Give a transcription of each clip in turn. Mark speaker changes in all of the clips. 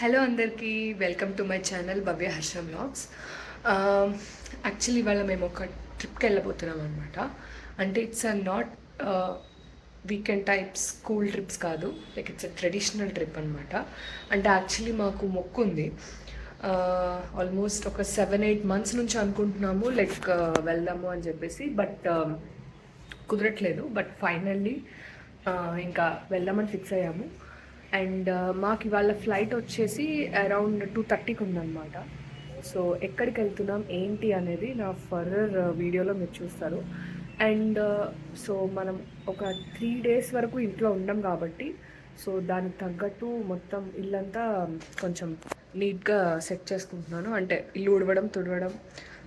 Speaker 1: Hello అందరికీ welcome to my channel Bhavya Harsham vlogs actually ఇవాళ మేము ఒక ట్రిప్కి వెళ్ళబోతున్నాం అనమాట అంటే it's a not weekend types school trips కాదు. Like it's a traditional trip అనమాట అంటే యాక్చువల్లీ మాకు మొక్కు ఉంది. Uh, ఆల్మోస్ట్ ఒక సెవెన్ ఎయిట్ మంత్స్ నుంచి అనుకుంటున్నాము లైక్ uh, వెళ్దాము అని చెప్పేసి. బట్ um, కుదరట్లేదు. బట్ ఫైనల్లీ uh, ఇంకా వెళ్దామని ఫిక్స్ అయ్యాము. అండ్ మాకు ఇవాళ ఫ్లైట్ వచ్చేసి అరౌండ్ టూ థర్టీకి ఉందన్నమాట. సో ఎక్కడికి వెళ్తున్నాం ఏంటి అనేది నా ఫర్దర్ వీడియోలో మీరు చూస్తారు. అండ్ సో మనం ఒక త్రీ డేస్ వరకు ఇంట్లో ఉండం కాబట్టి సో దానికి తగ్గట్టు మొత్తం ఇల్లంతా కొంచెం నీట్గా సెట్ చేసుకుంటున్నాను. అంటే ఇల్లు ఉడవడం తుడవడం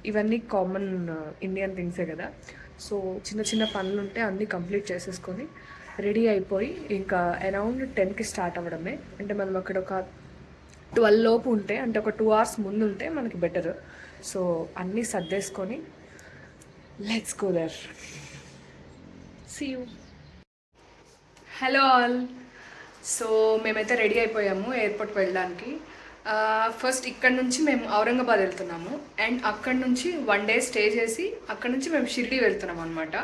Speaker 1: ఇవన్నీ కామన్ ఇండియన్ థింగ్సే కదా. సో చిన్న చిన్న పనులు ఉంటే అన్నీ కంప్లీట్ చేసేసుకొని రెడీ అయిపోయి ఇంకా అరౌండ్ టెన్కి స్టార్ట్ అవ్వడమే. అంటే మనం అక్కడ ఒక ట్వెల్వ్ లోపు ఉంటే అంటే ఒక టూ అవర్స్ ముందు ఉంటే మనకి బెటర్. సో అన్నీ సర్దేసుకొని let's go there see you hello all so మేమైతే రెడీ అయిపోయాము ఎయిర్పోర్ట్ వెళ్ళడానికి. ఫస్ట్ ఇక్కడ నుంచి మేము ఔరంగాబాద్ వెళ్తున్నాము. అండ్ అక్కడ నుంచి వన్ డే స్టే చేసి అక్కడ నుంచి మేము షిరిడి వెళ్తున్నాం అనమాట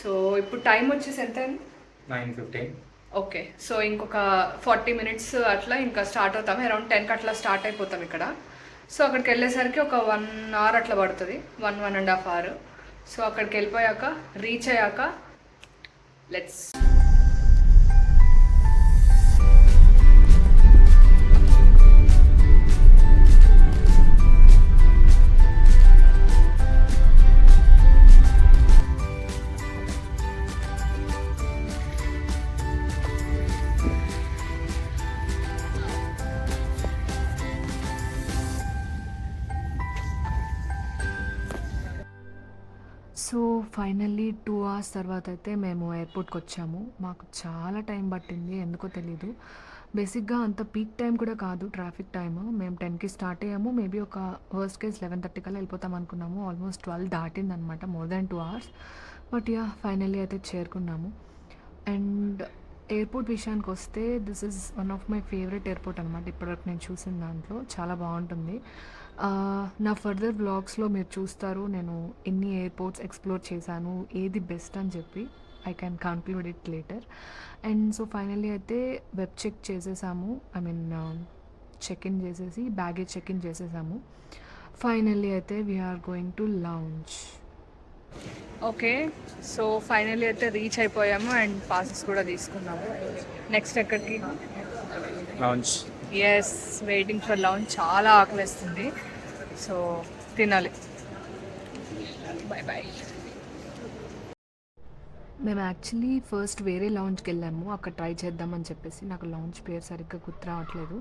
Speaker 1: సో ఇప్పుడు టైం వచ్చేసి ఎంత
Speaker 2: నైన్ ఫిఫ్టీన్
Speaker 1: ఓకే సో ఇంకొక ఫార్టీ మినిట్స్ అట్లా ఇంకా స్టార్ట్ అవుతాం. అరౌండ్ టెన్కి అట్లా స్టార్ట్ అయిపోతాం ఇక్కడ. సో అక్కడికి వెళ్ళేసరికి ఒక వన్ అవర్ అట్లా పడుతుంది. One one and half hour so అక్కడికి వెళ్ళిపోయాక రీచ్ అయ్యాక let's so finally two hours తర్వాత అయితే మేము ఎయిర్పోర్ట్కి వచ్చాము. మాకు చాలా టైం పట్టింది. ఎందుకో తెలీదు. బేసిక్గా అంత పీక్ టైం కూడా కాదు ట్రాఫిక్ టైము. మేము టెన్కి స్టార్ట్ అయ్యాము. మేబీ ఒక వర్స్ట్ కేస్ లెవెన్ థర్టీ కల్లా వెళ్ళిపోతాం అనుకున్నాము. ఆల్మోస్ట్ ట్వెల్వ్ దాటింది అనమాట more than two hours. But yeah finally అయితే చేరుకున్నాము. అండ్ ఎయిర్పోర్ట్ విషయానికి వస్తే this is one of my favourite airport అనమాట ఇప్పటివరకు నేను చూసిన దాంట్లో. చాలా బాగుంటుంది. నా ఫర్దర్ బ్లాగ్స్లో మీరు చూస్తారు నేను ఎన్ని ఎయిర్పోర్ట్స్ ఎక్స్ప్లోర్ చేశాను ఏది బెస్ట్ అని చెప్పి I can conclude it later and so finally అయితే వెబ్ చెక్ చేసేసాము ఐ మీన్ చెక్ ఇన్ చేసేసి బ్యాగేజ్ చెక్ ఇన్ చేసేసాము. ఫైనల్లీ అయితే we're going to lounge okay so finally అయితే రీచ్ అయిపోయాము అండ్ పాసెస్ కూడా తీసుకున్నాము. నెక్స్ట్ ఎక్కడికి?
Speaker 2: Lounge
Speaker 1: yes waiting for lounge చాలా ఆకలిస్తుంది. సో తినాలి. బాయ్ బాయ్ మేము యాక్చువల్లీ ఫస్ట్ వేరే లాంచ్కి వెళ్ళాము. అక్కడ ట్రై చేద్దామని చెప్పేసి. నాకు లాంచ్ పేరు సరిగ్గా గుర్తు రావట్లేదు.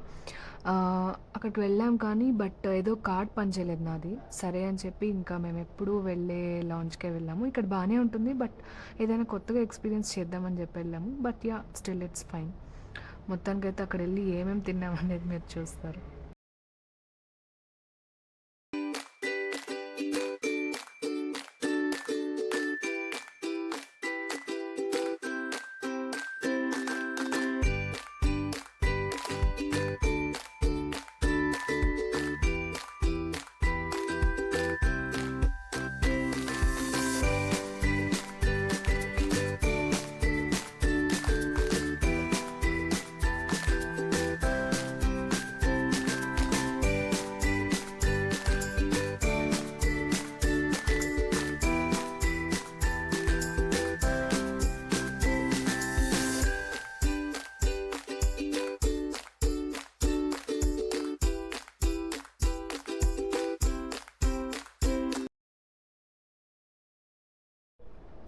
Speaker 1: అక్కడికి వెళ్ళాం కానీ బట్ ఏదో కార్డ్ పనిచేయలేదు నాది. సరే అని చెప్పి ఇంకా మేము ఎప్పుడూ వెళ్ళే లాంచ్కే వెళ్ళాము. ఇక్కడ బాగానే ఉంటుంది బట్ ఏదైనా కొత్తగా ఎక్స్పీరియన్స్ చేద్దామని చెప్పి వెళ్ళాము. But yeah still it's fine మొత్తానికైతే అక్కడ వెళ్ళి ఏమేమి తిన్నామనేది మీరు చూస్తారు.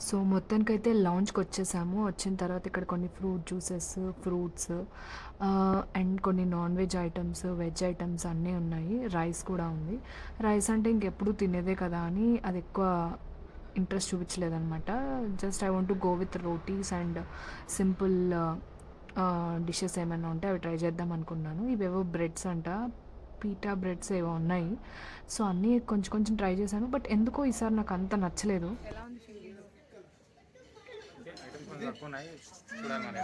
Speaker 1: సో మొత్తానికైతే లాంచ్కి వచ్చేసాము వచ్చిన తర్వాత ఇక్కడ కొన్ని ఫ్రూట్ జ్యూసెస్ ఫ్రూట్స్ అండ్ కొన్ని non veg items veg items అన్నీ ఉన్నాయి. రైస్ కూడా ఉంది. రైస్ అంటే ఇంకెప్పుడు తినేదే కదా అని అది ఎక్కువ interest చూపించలేదన్నమాట. Just I want to go with rotis and simple dishes ఏమైనా ఉంటే అవి ట్రై చేద్దాం అనుకున్నాను. ఇవేవో బ్రెడ్స్ అంట. పీటా బ్రెడ్స్ ఏవో ఉన్నాయి. సో అన్నీ కొంచెం కొంచెం ట్రై చేశాను. బట్ ఎందుకో ఈసారి నాకు అంత నచ్చలేదు.
Speaker 2: ఐటమ్స్ తక్కువ ఉన్నాయి చూడాలి మన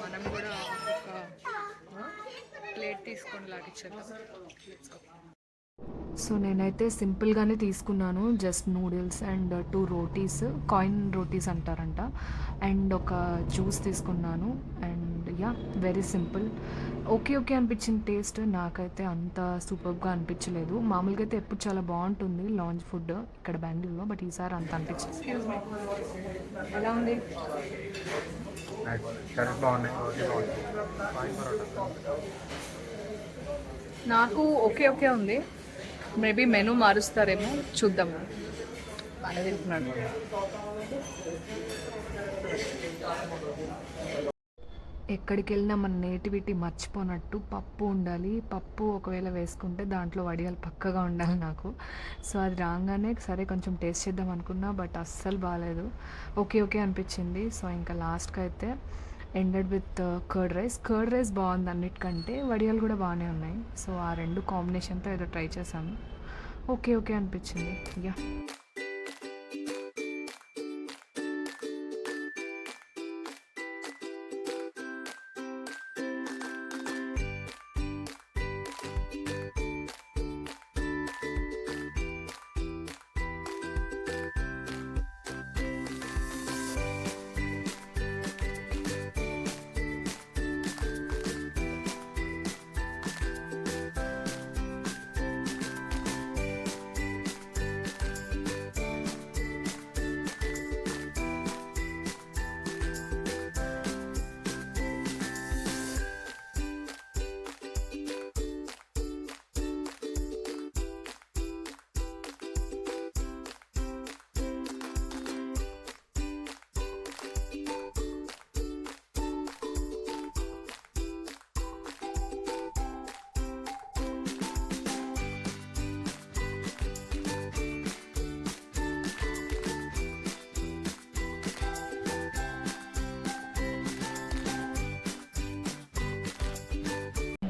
Speaker 1: మనం కూడా ఒక ప్లేట్ తీసుకొని లాగిచ్చేద్దాం సో నేనైతే సింపుల్గానే తీసుకున్నాను just noodles and two rotis coin rotis అంటారంట. అండ్ ఒక జ్యూస్ తీసుకున్నాను. And yeah very simple okay okay అనిపించింది టేస్ట్ నాకైతే అంత సూపర్గా అనిపించలేదు. మామూలుగా అయితే ఎప్పుడు చాలా బాగుంటుంది లాంచ్ ఫుడ్ ఇక్కడ బెంగళూరులో బట్ ఈసారి అంత అనిపించింది ఎలా ఉంది? నాకు ఓకే ఓకే ఉంది. మేబీ మెనూ మారుస్తారేమో చూద్దాం బాగా తింటున్నాడు. ఎక్కడికి వెళ్ళినా మన నేటివిటీ మర్చిపోనట్టు పప్పు ఉండాలి. పప్పు ఒకవేళ వేసుకుంటే దాంట్లో వడియాలు పక్కగా ఉండాలి నాకు. సో అది రాగానే సరే కొంచెం టేస్ట్ చేద్దాం అనుకున్నా బట్ అస్సలు బాగాలేదు ఓకే ఓకే అనిపించింది. సో ఇంకా లాస్ట్కి అయితే ended with curd rice curd rice బాగుంది అన్నిటికంటే. వడియాలు కూడా బాగానే ఉన్నాయి. సో ఆ రెండు కాంబినేషన్తో ఏదో ట్రై చేశాను. ఓకే ఓకే అనిపించింది. యా.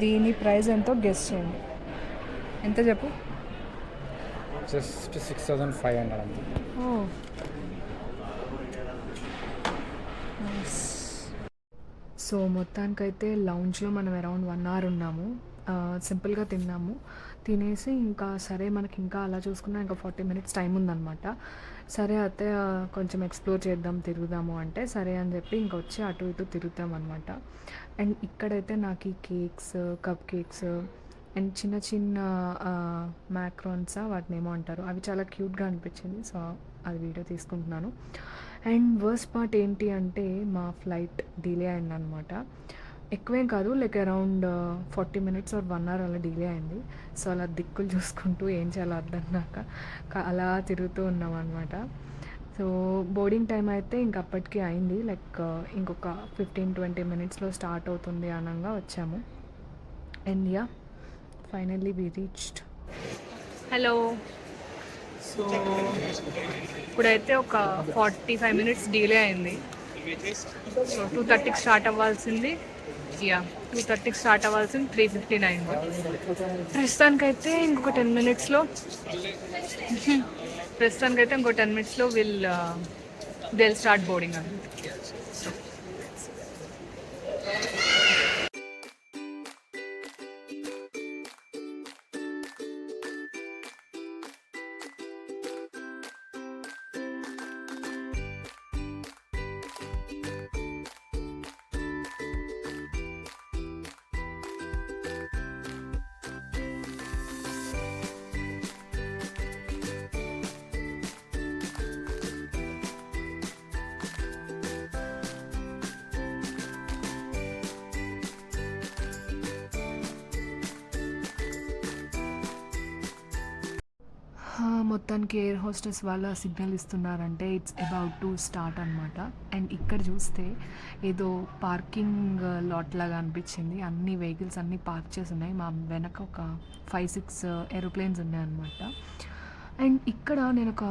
Speaker 1: దీని ప్రైస్ ఎంతో గెస్ట్ చేయండి. ఎంత చెప్పు?
Speaker 2: Just six thousand five hundred అంతే.
Speaker 1: సో మొత్తానికైతే లౌంజ్లో మనం అరౌండ్ వన్ అవర్ ఉన్నాము. సింపుల్గా తిన్నాము. తినేసి ఇంకా సరే మనకి ఇంకా అలా చూసుకున్నా ఇంకా ఫార్టీ మినిట్స్ టైం ఉందన్నమాట. సరే అయితే కొంచెం ఎక్స్ప్లోర్ చేద్దాం తిరుగుదాము అంటే సరే అని చెప్పి ఇంకా వచ్చి అటు ఇటు తిరుగుతాం అనమాట అండ్ ఇక్కడైతే నాకు ఈ కేక్స్ కప్ కేక్స్ అండ్ చిన్న చిన్న మ్యాక్రోన్స్ వాటిని ఏమో అంటారు. అవి చాలా క్యూట్గా అనిపించింది సో అది వీడియో తీసుకుంటున్నాను. అండ్ వర్స్ట్ పార్ట్ ఏంటి అంటే మా ఫ్లైట్ డిలే అయిందనమాట ఎక్కువేం కాదు like around forty minutes or one hour అలా డిలే అయింది. సో అలా దిక్కులు చూసుకుంటూ ఏం చేయాలో అర్థం కాక అలా తిరుగుతూ ఉన్నాం అనమాట సో బోర్డింగ్ టైం అయితే ఇంక అప్పటికి అయింది. లైక్ uh, ఇంకొక ఫిఫ్టీన్ ట్వంటీ మినిట్స్లో స్టార్ట్ అవుతుంది అనగా వచ్చాము. And yeah finally we reached hello so ఇప్పుడైతే ఒక ఫార్టీ ఫైవ్ మినిట్స్ డిలే అయింది సో టూ థర్టీకి స్టార్ట్ అవ్వాల్సింది. యా టూ థర్టీకి స్టార్ట్ అవ్వాల్సింది త్రీ ఫిఫ్టీన్ అయింది ప్రస్తుతానికైతే ఇంకొక టెన్ మినిట్స్లో ప్రస్తుతానికైతే ఇంకో టెన్ మినిట్స్లో విల్ దిల్ స్టార్ట్ బోర్డింగ్ అని మొత్తానికి ఎయిర్ హోస్టెస్ వాళ్ళ సిగ్నల్ ఇస్తున్నారంటే ఇట్స్ అబౌట్ టు స్టార్ట్ అనమాట అండ్ ఇక్కడ చూస్తే ఏదో పార్కింగ్ లాట్ uh, లాగా అనిపించింది. అన్ని వెహికల్స్ అన్నీ పార్క్ చేసి ఉన్నాయి మా వెనక ఒక ఫైవ్ సిక్స్ ఏరోప్లేన్స్ ఉన్నాయన్నమాట అండ్ ఇక్కడ నేను ఒక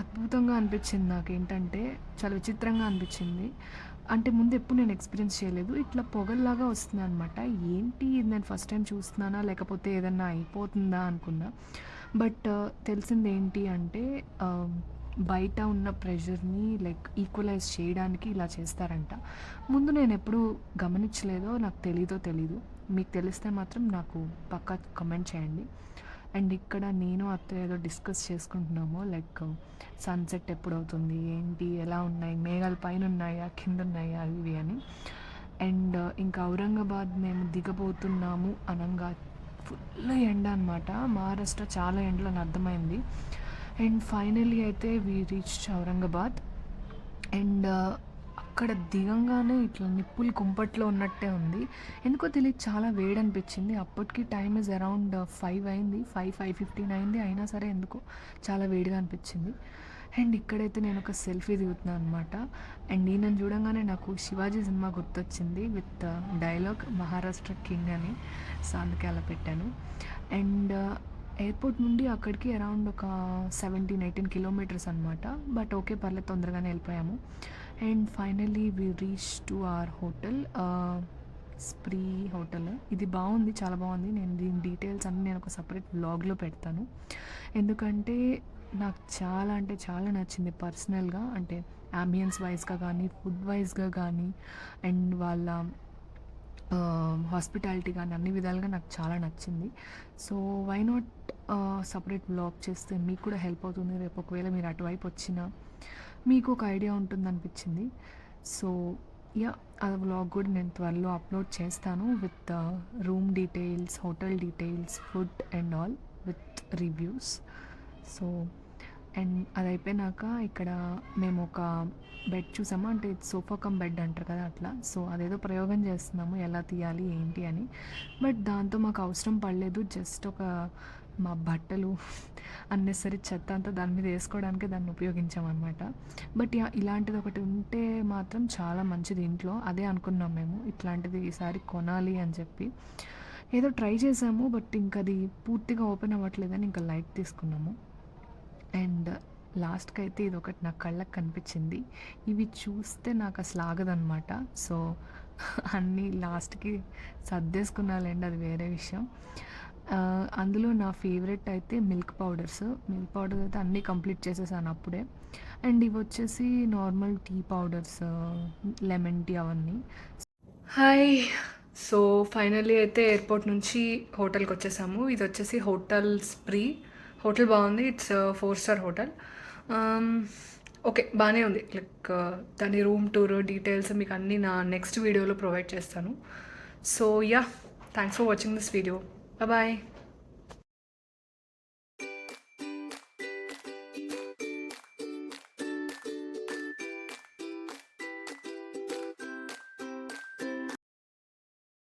Speaker 1: అద్భుతంగా అనిపించింది నాకు ఏంటంటే చాలా విచిత్రంగా అనిపించింది. అంటే ముందు ఎప్పుడు నేను ఎక్స్పీరియన్స్ చేయలేదు. ఇట్లా పొగల్లాగా వస్తుంది అనమాట ఏంటి ఇది? నేను ఫస్ట్ టైం చూస్తున్నానా? లేకపోతే ఏదన్నా అయిపోతుందా అనుకున్నా. బట్ uh, తెలిసింది ఏంటి అంటే um, బయట ఉన్న ప్రెషర్ని లైక్ ఈక్వలైజ్ చేయడానికి ఇలా చేస్తారంట. ముందు నేను ఎప్పుడు గమనించలేదో నాకు తెలీదో తెలీదు. మీకు తెలిస్తే మాత్రం నాకు పక్కా కమెంట్ చేయండి. అండ్ ఇక్కడ నేను అత్త ఏదో డిస్కస్ చేసుకుంటున్నాము లైక్ సన్సెట్ ఎప్పుడు అవుతుంది ఏంటి ఎలా ఉన్నాయి మేఘాలు పైన ఉన్నాయా కింద ఉన్నాయా అవి ఇవి అని. అండ్ uh, ఇంకా ఔరంగాబాద్ మేము దిగబోతున్నాము అనంగా ఫుల్ ఎండ అనమాట మహారాష్ట్ర చాలా ఎండలో అని అర్థమైంది. అండ్ ఫైనలీ అయితే we reach Aurangabad. And uh, అక్కడ దిగంగానే ఇట్లా నిప్పులు కుంపట్లో ఉన్నట్టే ఉంది. ఎందుకో తెలియదు చాలా వేడి అనిపించింది. అప్పటికి టైం ఇస్ అరౌండ్ ఫైవ్ అయింది. ఫైవ్ ఫైవ్ ఫిఫ్టీన్ అయింది. అయినా సరే ఎందుకో చాలా వేడిగా అనిపించింది. అండ్ ఇక్కడైతే నేను ఒక సెల్ఫీ దిగుతున్నాను అనమాట అండ్ నేను చూడంగానే నాకు శివాజీ సినిమా గుర్తొచ్చింది విత్ డైలాగ్ మహారాష్ట్ర కింగ్ అని. సో అందుకే అలా పెట్టాను. అండ్ ఎయిర్పోర్ట్ నుండి అక్కడికి అరౌండ్ ఒక సెవెంటీన్ ఎయిటీన్ కిలోమీటర్స్ అనమాట బట్ ఓకే పర్లేదు తొందరగానే వెళ్ళిపోయాము. And finally we reach to our hotel spree hotel. ఇది బాగుంది చాలా బాగుంది. నేను దీని డీటెయిల్స్ అన్నీ నేను ఒక సపరేట్ బ్లాగ్లో పెడతాను. ఎందుకంటే నాకు చాలా అంటే చాలా నచ్చింది పర్సనల్గా. అంటే అంబియన్స్ వైజ్గా కానీ ఫుడ్ వైజ్గా కానీ అండ్ వాళ్ళ హాస్పిటాలిటీ కానీ అన్ని విధాలుగా నాకు చాలా నచ్చింది. So why not separate blog చేస్తే మీకు కూడా హెల్ప్ అవుతుంది. రేపు ఒకవేళ మీరు అటువైపు వచ్చినా మీకు ఒక ఐడియా ఉంటుంది అనిపించింది. సో యా ఆ వ్లాగ్ కూడా నేను త్వరలో అప్లోడ్ చేస్తాను with room details hotel details food and all with reviews so and అది అయిపోయినాక ఇక్కడ మేము ఒక బెడ్ చూసాము? అంటే సోఫా కమ్ బెడ్ అంటారు కదా అట్లా. సో అదేదో ప్రయోగం చేస్తున్నాము ఎలా తీయాలి ఏంటి అని. బట్ దాంతో మాకు అవసరం పడలేదు. జస్ట్ ఒక మా బట్టలు అన్నెసరీ చెత్త అంతా దాని మీద వేసుకోవడానికి దాన్ని ఉపయోగించామన్నమాట. బట్ ఇలాంటిది ఒకటి ఉంటే మాత్రం చాలా మంచిది ఇంట్లో. అదే అనుకున్నాం మేము ఇట్లాంటిది ఈసారి కొనాలి అని చెప్పి. ఏదో ట్రై చేసాము బట్ ఇంకా అది పూర్తిగా ఓపెన్ అవ్వట్లేదని ఇంకా లైట్ తీసుకున్నాము. అండ్ లాస్ట్కి అయితే ఇది ఒకటి నా కళ్ళకు కనిపించింది. ఇవి చూస్తే నాకు అసలు ఆగదనమాట సో అన్నీ లాస్ట్కి సర్దేసుకున్నాలండి అది వేరే విషయం. అందులో నా ఫేవరెట్ అయితే మిల్క్ పౌడర్స్. మిల్క్ పౌడర్ అయితే అన్నీ కంప్లీట్ చేసేసాను అప్పుడే. అండ్ ఇవి వచ్చేసి normal tea powders lemon tea అవన్నీ. హాయ్! సో ఫైనల్లీ అయితే ఎయిర్పోర్ట్ నుంచి హోటల్కి వచ్చేసాము. ఇది వచ్చేసి హోటల్ స్ప్రీ. హోటల్ బాగుంది. It's four star hotel okay బాగానే ఉంది. లైక్ uh, దాని రూమ్ టూర్ డీటెయిల్స్ మీకు అన్నీ నా నెక్స్ట్ వీడియోలో ప్రొవైడ్ చేస్తాను. So yeah thanks for watching this video bye